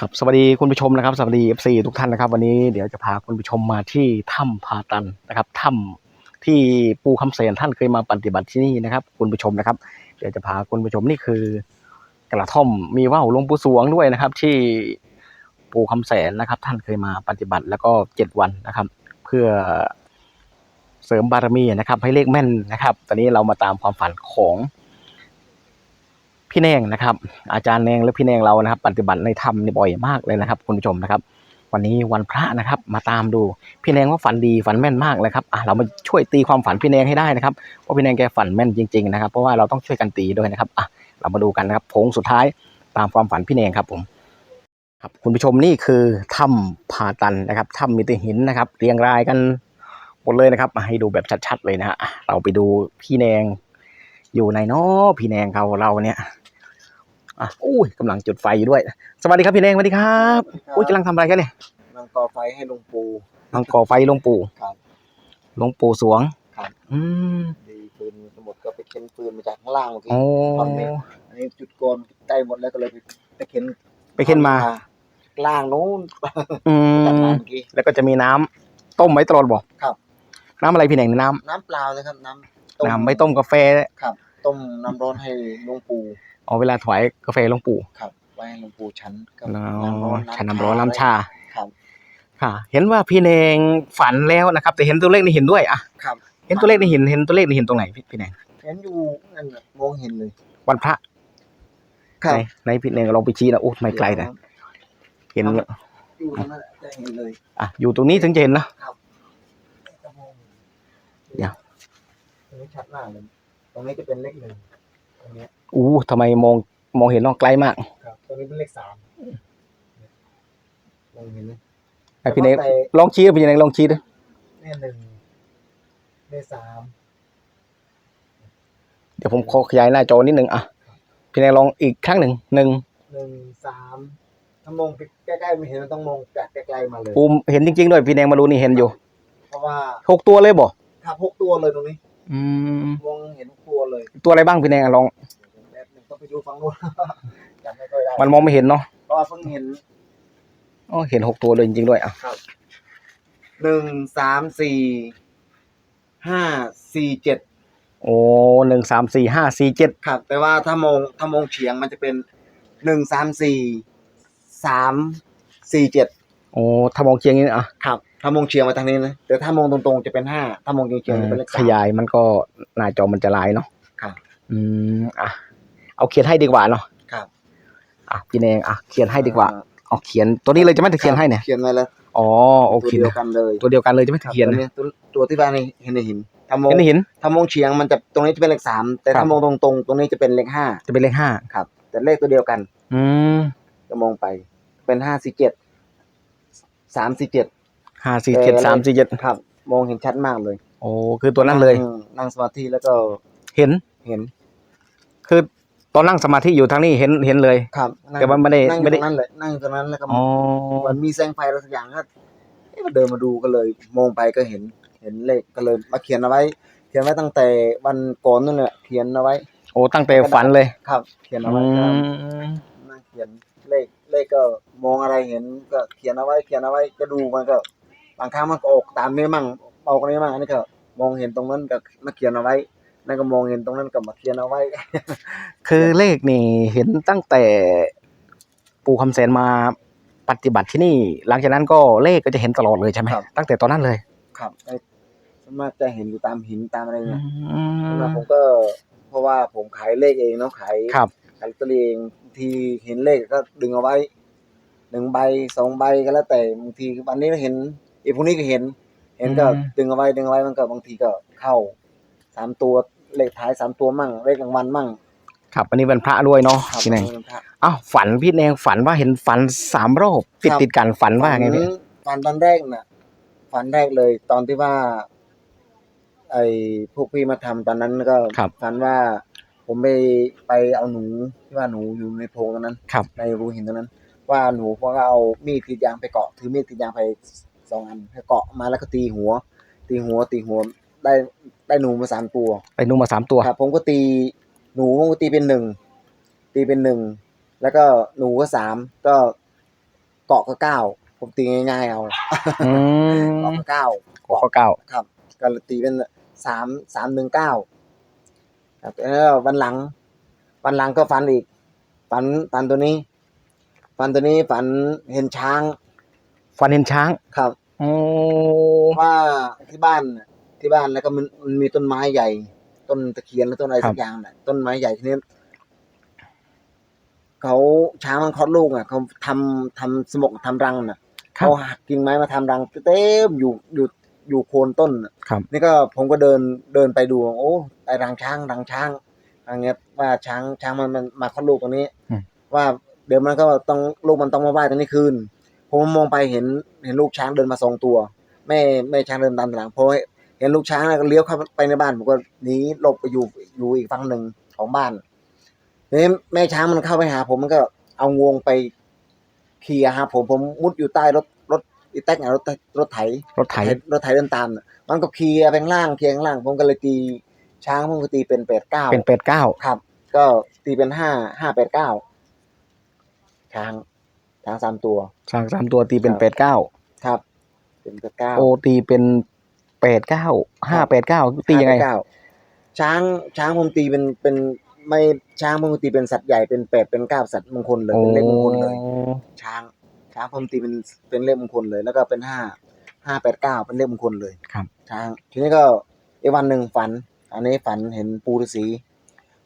ครับสวัสดีคุณผู้ชมนะครับสวัสดี FC ทุกท่านนะครับ วันนี้เดี๋ยวจะพาคุณผู้ชมมาที่ถ้ำพาตันนะครับถ้ำที่ปูคำเสนท่านเคยมาปฏิบัติที่นี่นะครับ คุณผู้ชมนะครับ เดี๋ยวจะพาคุณผู้ชมนี่คือกระท่อมมีว่าวหลวงปู่สวงด้วยนะครับ ที่ปูคำแสนนะครับ ท่านเคยมาปฏิบัติแล้วก็เจ็ดวันนะครับ เพื่อเสริมบารมีนะครับ ให้เลขแม่นนะครับ ตอนนี้เรามาตามความฝันของ พี่แนงนะครับ อาจารย์แนงและพี่แนงเรานะครับ ปฏิบัติในธรรมนี่บ่อยมากเลยนะครับ คุณผู้ชมนะครับ วันนี้วันพระนะครับ มาตามดูพี่แนงว่าฝันดีฝันแม่นมากเลยครับอะเรามาช่วยตีความฝันพี่แนงให้ได้นะครับเพราะพี่แนงแกฝันแม่นจริง ๆ นะครับ เพราะว่าเราต้องช่วยกันตีด้วยนะครับอะเรามาดูกันนะครับโถงสุดท้ายตามความฝันพี่แนงครับผมครับคุณผู้ชมนี่คือถ้ำผาตันนะครับถ้ำมีแต่หินนะครับ เรียงรายกันหมดเลยนะครับมาให้ดูแบบชัดๆเลยนะฮะอะเราไปดูพี่แนงอยู่ในเนาะพี่แนงเขาเราเนี่ย อะอุ้ยกำลังจุดไฟอยู่ด้วย สวัสดีครับพี่แนงสวัสดีครับอุ้ยกำลังทำอะไรกันเนี่ยนำก่อไฟให้หลวงปู่กำลังก่อไฟหลวงปู่ครับหลวงปู่สวงครับอืมดีปืนสมุดก็ไปเข็นปืนมาจากข้างล่างเมื่อกี้โอ้ตอนนี้อันนี้จุดโกนใกล้หมดแล้วก็เลยไปไปเข็นไปเข็นมาล่างนู้นอืจากมร้านเมื่อกี้แล้วก็จะมีน้ำต้มไว้ตลอดบอกครับ น้ำอะไรพี่แนงน้น้ำเปล่าเลยครับ น้ำำน้ำไม่ต้มกาแฟครับ ต้มน้ำร้อนให้หลวงปู่ เอาเวลาถวายกาแฟหลวงปู่ครับไว้ให้หลวงปู่ฉันกับอ๋อน้ำร้อนชาน้ำร้อนน้ำชาครับค่ะ เห็นว่าพี่แนงฝันแล้วนะครับ แต่เห็นตัวเลขในหินด้วยอะครับ เห็นตัวเลขในหินเห็นตัวเลขในหินตรงไหนพี่พี่แนงเห็นอยู่นั่นน่ะมองเห็นเลยวันพระไหนไหนพี่แนงลองไปชี้นะโอ้ไม่ไกลนะเห็นอยู่ตรงนั้นจะเห็นเลยอะอยู่ตรงนี้ถึงจะเห็นนะจะมองเดี๋ยวตรงนี้ชัดมากเลยตรงนี้จะเป็นเลขหนึ่ง ตรงเนี้ยอู้ทำไมมองมองเห็นน้องไกลมาก ครับตรงนี้เป็นเลขสามมองเห็นไหมไอพี่เนกแต่ลองชี้ดิพี่เนกลองชี้ดิเนี่ยหนึ่งเลขสามเดี๋ยวผมขอขยายหน้าจอนิดหนึ่งอะพี่เนกลองอีกครั้งหนึ่งหนึ่งหนึ่งสามถ้ามองใกล้ๆไม่เห็นมันต้องมองจากไกลๆมาเลยปูมเห็นจริงๆด้วยพี่เนกมาดูนี่เห็นอยู่ เพราะว่าหกตัวเลยบ่ขับหกตัวเลยตรงนี้ อืมมองเห็นทุกตัวเลยตัวอะไรบ้างพี่เนกลอง แป๊บนึงต้องไปดูฝั่งนู้น จำไม่ค่อยได้มันมองไม่เห็นเนาะเพราะว่าเพิ่งเห็นอ๋อเห็นหกตัวเลยจริงๆด้วยอะหนึ่งสามสี่ห้าสี่เจ็ดโอ้หนึ่งสามสี่ห้าสี่เจ็ดครับ แต่ว่าถ้ามองถ้ามองเฉียงมันจะเป็นหนึ่งสามสี่สามสี่เจ็ดโอ้ถ้ามองเคียงนี้อะครับ ถ้ามองเฉียงมาทางนี้นะแต่ถ้ามองตรงๆจะเป็นห้าถ้ามองเฉียงๆจะเป็นเลขขสามยายมันก็หน้าจอมันจะลายเนาะครับอืมอะเอาเขียนให้ดีกว่าเนาะครับ อะพี่เนงอะเขียนให้ดีกว่าเอาเขียนตัวนี้เลยจะไม่ได้เขียนให้เนี่ยเขียนไว้แล้วอ๋อโอเคตัวเดียวกันเลยตัวเดียวกันเลยจะไม่ครับเขียนตัวนี้ตัวตัวที่บ้านนี่เห็นในหินถ้ามองเห็นได้เห็นถ้ามองเฉียงมันจะตรงนี้จะเป็นเลขสามแต่ครัถ้าบมองตรงๆ ตรงนี้จะเป็นเลขห้าจะเป็นเลขห้าครับ แต่เลขตัวเดียวกันอืมจะมองไป เป็นห้าสี่เจ็ดสามสี่เจ็ด ห้าสี่เจ็ดสามสี่เจ็ดครับ มองเห็นชัดมากเลยโอ้คือตัวนั้นเลย อืมนั่งสมาธิแล้วก็เห็น เห็นคือตอนนั่งสมาธิอยู่ทางนี้เห็นเห็นเลย ครับนั่งแต่ว่าไม่ได้นั่งอไม่ยู่ได้ ตรงนั้นเลยนั่งอยู่ตรงนั้นแล้วก็อ๋อมันมีแสงไฟอะไรสักอย่างก็เอ๊ะก็เดินมาดูก็เลย มองไปก็เห็น เห็นเลขก็เลยมาเขียนเอาไว้ เขียนไว้ตั้งแต่วันก่อนนั่นแหละเขียนเอาไว้ โอ้ตั้งแต่ฝันเลยครับ เขียนเอาอืไว้ครับ มนั่งเขียนเลขเลขก็มองอะไรเห็นก็เขียนเอาไว้เขียนเอาไว้ก็ดูมันก็ บางครั้งมันก็ออกตามนี้มั่งออกนี้มั่งอันนี้ก็มองเห็นตรงนั้นก็มาเขียนเอาไว้นั่นก็มองเห็นตรงนั้นก็มาเขียนเอาไว้ คือเลขนี่เห็นตั้งแต่ปู่คำแสนมาปฏิบัติที่นี่ หลังจากนั้นก็เลขก็จะเห็นตลอดเลยใช่ไหมครับ ตั้งแต่ตอนนั้นเลย ครับไอ้ส่วนมากจะเห็นอยู่ตามหินตามอะไรอืเนี่ยมแล้วผมก็เพราะว่าผมขายเลขเองเนาะขายครับขายลอตเตอรี่เองบางทีเห็นเลขก็ดึงเอาไว้หนึ่งใบสองใบก็แล้วแต่บางทีวันนี้ก็เห็น อีกพวกนี้ก็เห็น เห็นก็อืม ดึงเอาไว้ดึงเอาไว้มันก็บางทีก็เข้าสามตัวเลขท้ายสามตัวมั่งเลขรางวัลมั่งครับอันนี้เป็นพระด้วยเนาะครับพี่แนงมันพระ อ้าวฝันพี่แนงฝันว่าเห็นฝันสามรอบติดครับ ติดกันฝันว่าไงพี่ ฝันตอนแรกน่ะฝันแรกเลย ตอนที่ว่า ไอ้พวกพี่มาทำตอนนั้นก็ครับ ฝันว่า ผมไปไปเอาหนูที่ว่าหนูอยู่ในโพรงตรงนั้น ครับ ในรูหินตรงนั้น ว่าหนูเพราะว่าเอามีดกรีดยางไปเกาะถือมีดกรีดยางไป สองอันให้เกาะมาแล้วก็ตีหัว ตีหัวตีหัวได้ได้หนูมาสามตัวไปนุ่มมาสามตัวครับ ผมก็ตีหนูผมก็ตีเป็นหนึ่งตีเป็นหนึ่งแล้วก็หนูก็สามก็เกาะก็เก้าผมตีง่ายๆเอาอืมเกาะก็เก้าขอข้อเก้าครับ ก็เลยตีเป็นสามสามหนึ่งเก้าครับแล้ววันหลัง วันหลังก็ฝันอีก ฝันฝันตัวนี้ ฝันตัวนี้ฝันเห็นช้าง ฟันเห็นช้างครับโอ้ว่าที่บ้านน่ะที่บ้านแล้วก็มันมันมีต้นไม้ใหญ่ ต้นตะเคียนหรือต้นอะไรสักอย่างน่ะต้นไม้ใหญ่ทีนี้เขาช้างมันคลอดลูกอะเขาทำทำสมกทำรังน่ะครับเขาหักกิ่งไม้มาทำรังเต็มอยู่อยู่อยู่โคนต้นน่ะครับ นี่ก็ผมก็เดินเดินไปดูโอ้ไอรังช้างรังช้างอะไรเงี้ยว่าช้างช้างมันมันมาคลอดลูกตรงนี้ อืม ว่าเดี๋ยวมันก็ต้องลูกมันต้องมาว่ายตรงนี้คืน ผมมองไปเห็นเห็นลูกช้างเดินมาสองตัวแม่แม่ช้างเดินตามหลังพอเห็นลูกช้างแล้วก็เลี้ยวเข้าไปในบ้านผมก็หนีหลบไปอยู่อยู่อีกฝั่งหนึ่งของบ้านทีนี้แม่ช้างมันเข้าไปหา ผมมันก็เอางวงไปเคลียร์หาผมผมมุดอยู่ใต้รถรถอีแท็กอะรถรถไถรถไถรถไถเดินตามน่ะมันก็เคลียร์ไปข้างล่างเคลียร์ข้างล่าง ผมก็เลยตีช้างผมก็ตีเป็นแปดเก้าเป็นเป็ดเก้าครับ ก็ตีเป็นห้าห้าแปดเก้าช้าง ช้างสามตัวช้างสามตัวตีเป็นครับเป็ดเก้าครับ เป็นแปดเก้าโอตีเป็นเป็ดเก้าห้าเป็ดเก้าตียังไงห้าแปดเก้าช้างช้างผมตีเป็นเป็นไม่ช้างผมตีเป็นสัตว์ใหญ่เป็นแปดเป็นเก้าสัตว์มงคลเลยเป็นเลขมงคลเลย ช้างช้างผมตีเป็นเป็นเลขมงคลเลย แล้วก็เป็นห้าห้าแปดเก้าเป็นเลขมงคลเลยครับ ช้างทีนี้ก็อีกวันหนึ่งฝัน อันนี้ฝันเห็นปูฤาษี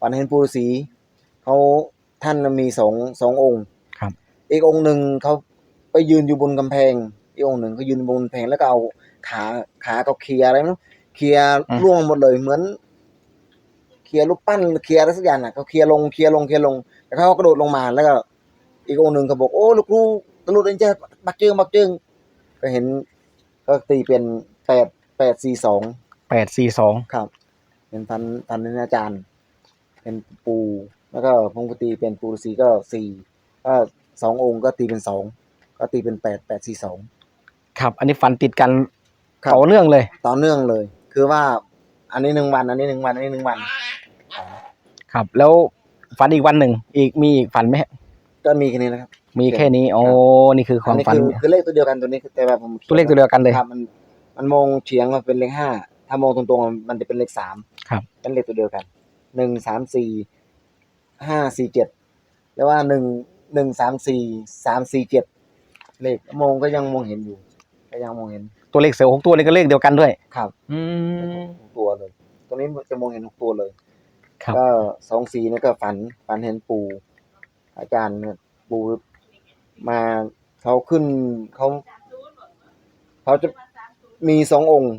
ฝันเห็นปูฤาษีเขาท่านมีสองสององค์ครับ อีกองค์หนึ่งเขาไปยืนอยู่บนกำแพง อีกองค์หนึ่งเขายืนบนกำแพงแล้วก็เอาขาขาเขาเคลียร์อะไรไม่รู้เคลียร์อืมร่วงหมดเลยเหมือน เคลียร์รูปปั้นเคลียร์อะไรสักอย่างน่ะเขาเคลียร์ลงเคลียร์ลงเคลียร์ลงแล้วเขาก็กระโดดลงมาแล้วก็ อีกองค์หนึ่งเขาบอกโอ้ลูกครูตะลุดเอ็นเจบักเจิงบักเจิงก็เห็นก็ตีเป็นแปดแปดสี่สองแปดสี่สองครับเป็นพันพันนิอาจารย์ เป็นปู แล้วก็พงกตีเป็นปูฤาษีก็สี่ก็ สององค์ก็ตีเป็นสองก็ตีเป็นแปดแปดสี่สองครับ อันนี้ฟันติดกันครับต่อเนื่องเลย ต่อเนื่องเลย คือว่า อันนี้หนึ่งวัน อันนี้หนึ่งวัน อันนี้หนึ่งวัน ครับ แล้วฝันอีกวันหนึ่ง อีกมีอีกฝันไหมฮะก็มีแค่นี้นะครับ มีแค่นี้ โอ้ นี่คือความอันนี้ฝันคือคือเลขตัวเดียวกันตัวนี้คือแต่ว่าผมตัวเลขตัวเดียวกันเลยครับมัน มันมองเฉียงมาเป็นเลขห้า ถ้ามองตรงๆ มันจะเป็นเลขสามครับ เป็นเลขตัวเดียวกัน หนึ่งสามสี่ ห้าสี่เจ็ด แล้วว่าหนึ่ง หนึ่งสามสี่สามสี่เจ็ดเลขมองก็ยังมองเห็นอยู่ ก็ยังมองเห็นตัวเลขเสือหกตัวนี่ก็เลขเดียวกันด้วย ครับอืมหกตัวเลยตรงนี้จะมองเห็นหกตัวเลย ครับ ก็สองสี่นี่ก็ฝันฝันเห็นปู่อาจารย์เนี่ยปู่มาเขาขึ้นเขาเขาจะมีสององค์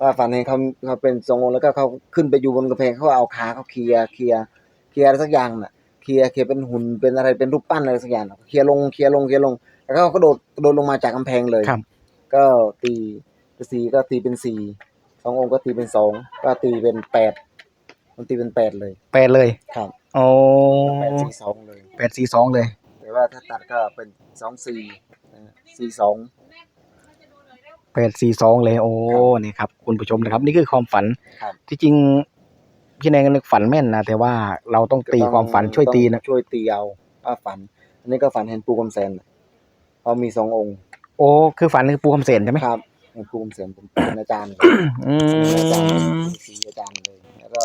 ว่าฝันเห็นเขาเขาเป็นสององค์แล้วก็เขาขึ้นไปอยู่บนกระแพงเขาเอาขาเขาเคลียร์เคลียร์เคลียร์อะไรสักอย่างน่ะ เคลียร์เคลียร์เป็นหุ่นเป็นอะไรเป็นรูปปั้นอะไรสักอย่างน่ะเคลียร์ลงเคลียร์ลงเคลียร์ลง แล้วก็กระโดดกระโดดลงมาจากกำแพงเลย ครับ ก็ตีสีก็ตีเป็นสี่สององค์ก็ตีเป็นสองก็ตีเป็นแปดมันตีเป็นแปดเลยแปดเลยครับโอ้แปดสี่สองเลย แปดสี่สองเลย แต่ว่าถ้าตัดก็เป็นสองสี่สี่สองแปดสี่สองเลยโอ้ครับนี่ครับคุณผู้ชมนะครับ นี่คือความฝัน ครับ ที่จริง พี่แนงก็นึกฝันแม่นนะแต่ว่าเราต้องตีความฝันช่วยตีนะ ช่วยตีเอาว่าฝัน อันนี้ก็ฝันเห็นปูกำแสนเขามีสององค์โอ้คือฝันคือปูคำเสนใช่ไหมครับเห็นปูกำแสนผมเป็นอาจารย์เลยอืเป็นอาจารย์มสีอาจารย์เลยแล้วก็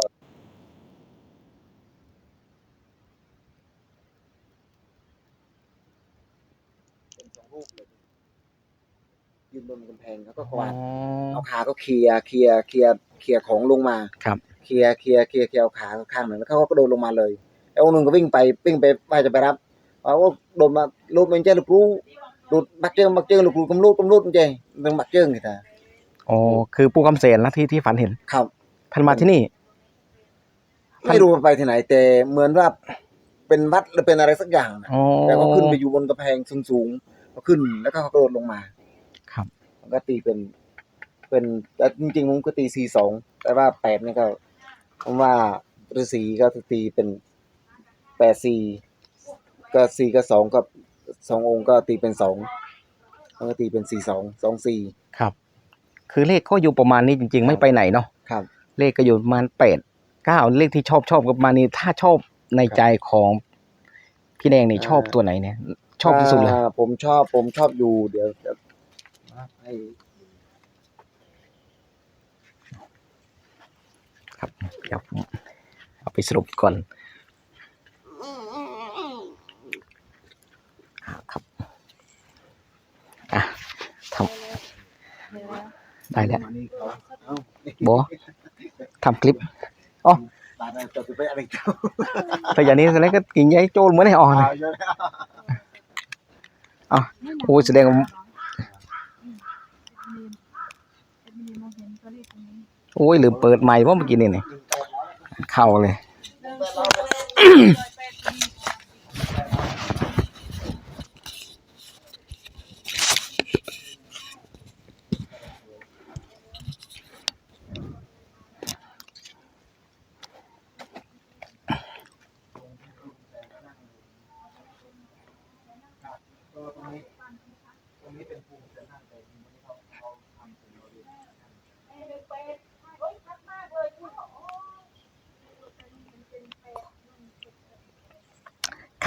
เป็นสองรูปเลยยืนบนกำแพงแล้วก็กวาด เอาขาก็เคลียร์เคลียร์เคลียร์เคลียร์ของลงมาครับ เคลียร์เคลียร์เคลียร์เคลียร์เอาขาข้างหนึ่งแล้วเขาก็กระโดดลงมาเลยแล้วองค์หนึ่งก็วิ่งไปวิ่งไปว่าจะไปรับเอาว่าโดดมาลูกมันเจ้าลูกรู้ลูดบักเจิงบักเจิงลูกรู้กำลูดกำลูดมันเจ้เป็นบักเจิงกี่ตาโอ้คือปูคำเสนนะที่ที่ฝันเห็นครับท่านมาที่นี่ไม่รู้ว่าไปที่ไหน แต่เหมือนว่าเป็นวัดหรือเป็นอะไรสักอย่างนะโอ้แล้วก็ขึ้นไปอยู่บนกำแพงสูงๆก็ขึ้นแล้วก็เขากระโดดลงมา ครับมันก็ตีเป็น เป็นแต่จริงๆผมก็ตีสี่สองแต่ว่าแปดนี่ก็ ผมว่าฤาษีก็ตีเป็นแปดสี่ก็สี่ก็สองก็สององค์ก็ตีเป็นสองมันก็ตีเป็นสี่สองสองสี่ครับ คือเลขก็อยู่ประมาณนี้จริง ๆ ไม่ไปไหนเนาะครับ เลขก็อยู่ประมาณแปดเก้าเลขที่ชอบชอบก็ประมาณนี้ถ้าชอบในใจของพี่แดงนี่อ่าชอบตัวไหนเนี่ย ชอบที่สุดเลยอ่าผมชอบผมชอบอยู่เดี๋ยวจะให้ ครับเดี๋ยวผมเอาไปสรุปก่อนครับอะทำได้แล้วอันนี้เขาเอ้าบอทำคลิปอ๋อไปอะไรเจ้าแต่อย่างนี้แสดงก็กินยายโจรเหมือนไอ้อ่อนเอาเยอโอ้ยแสดงว่า โอ้ยลืมเปิดใหม่เพราะเมื่อกี้นี่นี่เข้าเลย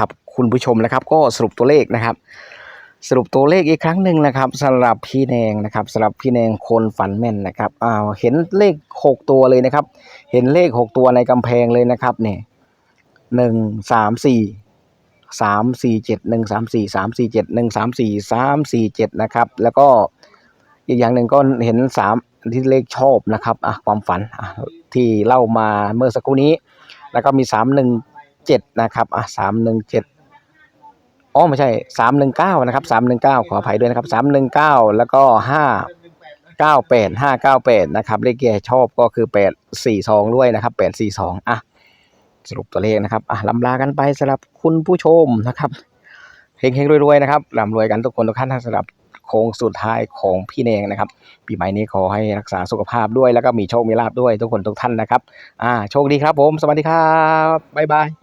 ครับ คุณผู้ชมนะครับ ก็สรุปตัวเลขนะครับ สรุปตัวเลขอีกครั้งหนึ่งนะครับสำหรับพี่แนงนะครับสำหรับพี่แนงคนฝันแม่นนะครับอ้าวเห็นเลขหกตัวเลยนะครับ เห็นเลขหกตัวในกำแพงเลยนะครับเนี่ยหนึ่งสามสี่สามสี่เจ็ดหนึ่งสามสี่สามสี่เจ็ดหนึ่งสามสี่สามสี่เจ็ดนะครับ แล้วก็อีกอย่างหนึ่งก็เห็นสามที่เลขชอบนะครับอะความฝันอะที่เล่ามาเมื่อสักครู่นี้ แล้วก็มีสามหนึ่ง เจ็ดนะครับอะสามหนึ่งเจ็ดอ๋อไม่ใช่สามหนึ่งเก้านะครับสามหนึ่งเก้าขออภัยด้วยนะครับสามหนึ่งเก้าแล้วก็ห้าเก้าแปดห้าเก้าแปดนะครับเลขแกชอบก็คือแปดสี่สองด้วยนะครับแปดสี่สองอะสรุปตัวเลขนะครับอะลำลากันไปสำหรับคุณผู้ชมนะครับเฮงๆรวยๆนะครับร่ำรวยกันทุกคนทุกท่านสำหรับโค้งสุดท้ายของพี่เนงนะครับ ปีใหม่นี้ขอให้รักษาสุขภาพด้วย แล้วก็มีโชคมีลาภด้วยทุกคนทุกท่านนะครับ อ่า โชคดีครับผม สวัสดีครับ บ๊ายบาย